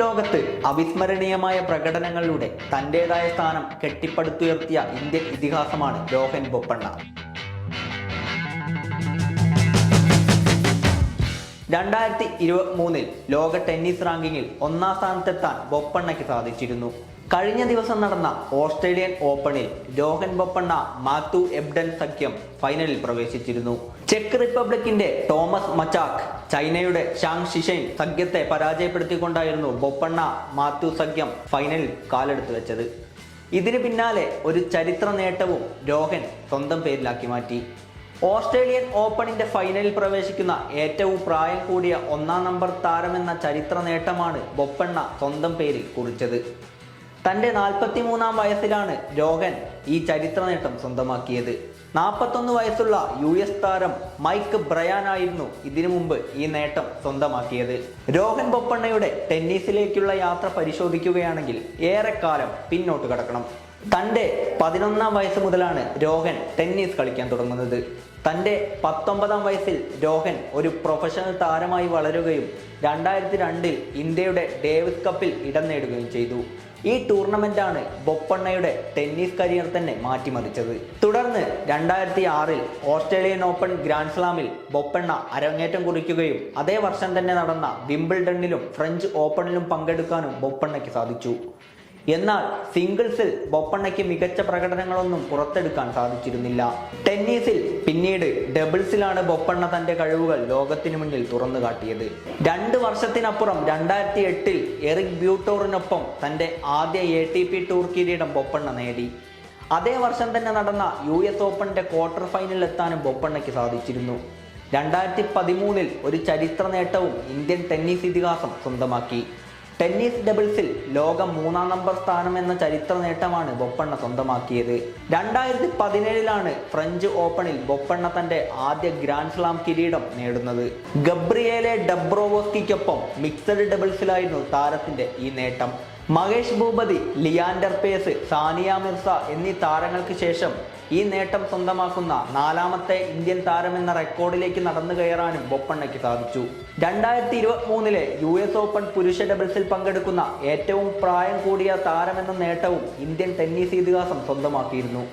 ലോകത്ത് അവിസ്മരണീയമായ പ്രകടനങ്ങളിലൂടെ തന്റേതായ സ്ഥാനം കെട്ടിപ്പടുത്തുയർത്തിയ ഇന്ത്യൻ ഇതിഹാസമാണ് രോഹൻ ബൊപ്പണ്ണ. രണ്ടായിരത്തി ഇരുപത്തി മൂന്നിൽ ലോക ടെന്നീസ് റാങ്കിങ്ങിൽ ഒന്നാം സ്ഥാനത്തെത്താൻ ബൊപ്പണ്ണയ്ക്ക് സാധിച്ചിരുന്നു. കഴിഞ്ഞ ദിവസം നടന്ന ഓസ്ട്രേലിയൻ ഓപ്പണിൽ രോഹൻ ബൊപ്പണ്ണ മാത്യു എബ്ഡൻ സഖ്യം ഫൈനലിൽ പ്രവേശിച്ചിരുന്നു. ചെക്ക് റിപ്പബ്ലിക്കിന്റെ തോമസ് മച്ചാക്ക് ചൈനയുടെ ഷാങ് ഷിഷൈൻ സഖ്യത്തെ പരാജയപ്പെടുത്തിക്കൊണ്ടായിരുന്നു ബൊപ്പണ്ണ മാത്യു സഖ്യം ഫൈനലിൽ കാലെടുത്തു വെച്ചത്. ഇതിന് പിന്നാലെ ഒരു ചരിത്ര നേട്ടവും രോഹൻ സ്വന്തം പേരിലാക്കി മാറ്റി. ഓസ്ട്രേലിയൻ ഓപ്പണിന്റെ ഫൈനലിൽ പ്രവേശിക്കുന്ന ഏറ്റവും പ്രായം കൂടിയ ഒന്നാം നമ്പർ താരമെന്ന ചരിത്ര നേട്ടമാണ് ബൊപ്പണ്ണ സ്വന്തം പേരിൽ കുറിച്ചത്. തന്റെ നാൽപ്പത്തി മൂന്നാം വയസ്സിലാണ് രോഹൻ ഈ ചരിത്ര നേട്ടം സ്വന്തമാക്കിയത്. നാൽപ്പത്തൊന്ന് വയസ്സുള്ള യു എസ് താരം മൈക്ക് ബ്രയാൻ ആയിരുന്നു ഇതിനു മുമ്പ് ഈ നേട്ടം സ്വന്തമാക്കിയത്. രോഹൻ ബൊപ്പണ്ണയുടെ ടെന്നീസിലേക്കുള്ള യാത്ര പരിശോധിക്കുകയാണെങ്കിൽ ഏറെക്കാലം പിന്നോട്ട് കടക്കണം. തന്റെ പതിനൊന്നാം വയസ്സ് മുതലാണ് രോഹൻ ടെന്നീസ് കളിക്കാൻ തുടങ്ങുന്നത്. തന്റെ പത്തൊമ്പതാം വയസ്സിൽ രോഹൻ ഒരു പ്രൊഫഷണൽ താരമായി വളരുകയും രണ്ടായിരത്തി രണ്ടിൽ ഇന്ത്യയുടെ ഡേവിസ് കപ്പിൽ ഇടം നേടുകയും ചെയ്തു. ഈ ടൂർണമെന്റാണ് ബൊപ്പണ്ണയുടെ ടെന്നീസ് കരിയർ തന്നെ മാറ്റിമറിച്ചത്. തുടർന്ന് രണ്ടായിരത്തി ആറിൽ ഓസ്ട്രേലിയൻ ഓപ്പൺ ഗ്രാൻഡ് സ്ലാമിൽ ബൊപ്പണ്ണ അരങ്ങേറ്റം കുറിക്കുകയും അതേ വർഷം തന്നെ നടന്ന വിംബിൾഡണിലും ഫ്രഞ്ച് ഓപ്പണിലും പങ്കെടുക്കാനും ബൊപ്പണ്ണയ്ക്ക് സാധിച്ചു. എന്നാൽ സിംഗിൾസിൽ ബൊപ്പണ്ണയ്ക്ക് മികച്ച പ്രകടനങ്ങളൊന്നും പുറത്തെടുക്കാൻ സാധിച്ചിരുന്നില്ല. ടെന്നീസിൽ പിന്നീട് ഡബിൾസിലാണ് ബൊപ്പണ്ണ തന്റെ കഴിവുകൾ ലോകത്തിനു മുന്നിൽ തുറന്നു കാട്ടിയത്. രണ്ട് വർഷത്തിനപ്പുറം രണ്ടായിരത്തി എട്ടിൽ എറിക് ബ്യൂട്ടോറിനൊപ്പം തന്റെ ആദ്യ എ ടി പി ടൂർ കിരീടം ബൊപ്പണ്ണ നേടി. അതേ വർഷം തന്നെ നടന്ന യു എസ് ഓപ്പണിന്റെ ക്വാർട്ടർ ഫൈനലിൽ എത്താനും ബൊപ്പണ്ണയ്ക്ക് സാധിച്ചിരുന്നു. രണ്ടായിരത്തി പതിമൂന്നിൽ ഒരു ചരിത്ര നേട്ടവും ഇന്ത്യൻ ടെന്നീസ് ഇതിഹാസം സ്വന്തമാക്കി. ടെന്നീസ് ഡബിൾസിൽ ലോകം മൂന്നാം നമ്പർ സ്ഥാനം എന്ന ചരിത്ര നേട്ടമാണ് ബൊപ്പണ്ണ സ്വന്തമാക്കിയത്. രണ്ടായിരത്തി പതിനേഴിലാണ് ഫ്രഞ്ച് ഓപ്പണിൽ ബൊപ്പണ്ണ തന്റെ ആദ്യ ഗ്രാൻഡ് സ്ലാം കിരീടം നേടുന്നത്. ഗബ്രിയേലെ ഡബ്രോവോസ്കിക്കൊപ്പം മിക്സഡ് ഡബിൾസിലായിരുന്നു താരത്തിന്റെ ഈ നേട്ടം. മഹേഷ് ഭൂപതി ലിയാൻഡർ പേസ് സാനിയ മിർസ എന്നീ താരങ്ങൾക്ക് ശേഷം ഈ നേട്ടം സ്വന്തമാക്കുന്ന നാലാമത്തെ ഇന്ത്യൻ താരമെന്ന റെക്കോർഡിലേക്ക് നടന്നു കയറാനും ബൊപ്പണ്ണയ്ക്ക് സാധിച്ചു. രണ്ടായിരത്തി ഇരുപത്തി മൂന്നിലെ യു എസ് ഓപ്പൺ പുരുഷ ഡബിൾസിൽ പങ്കെടുക്കുന്ന ഏറ്റവും പ്രായം കൂടിയ താരമെന്ന നേട്ടവും ഇന്ത്യൻ ടെന്നീസ് ഇതിഹാസം സ്വന്തമാക്കിയിരുന്നു.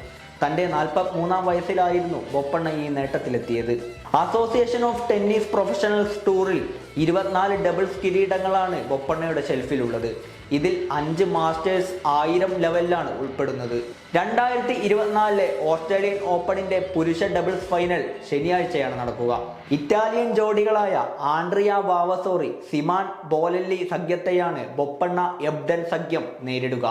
തന്റെ നാൽപ്പത്തി മൂന്നാം വയസ്സിലായിരുന്നു ബൊപ്പണ്ണ ഈ നേട്ടത്തിലെത്തിയത്. അസോസിയേഷൻ ഓഫ് ടെന്നീസ് പ്രൊഫഷണൽസ് ടൂറിൽ ഇരുപത്തിനാല് ഡബിൾസ് കിരീടങ്ങളാണ് ബൊപ്പണ്ണയുടെ ഷെൽഫിലുള്ളത് ഇതിൽ അഞ്ച് മാസ്റ്റേഴ്സ് ആയിരം ലെവലിലാണ് ഉൾപ്പെടുന്നത്. രണ്ടായിരത്തി ഇരുപത്തിനാലിലെ ഓസ്ട്രേലിയൻ ഓപ്പണിന്റെ പുരുഷ ഡബിൾസ് ഫൈനൽ ശനിയാഴ്ചയാണ് നടക്കുക. ഇറ്റാലിയൻ ജോഡികളായ ആൻഡ്രിയ വാവസോറി സിമാൻ ബോലല്ലി സഖ്യത്തെയാണ് ബൊപ്പണ്ണ എബ്ഡൻ സഖ്യം നേരിടുക.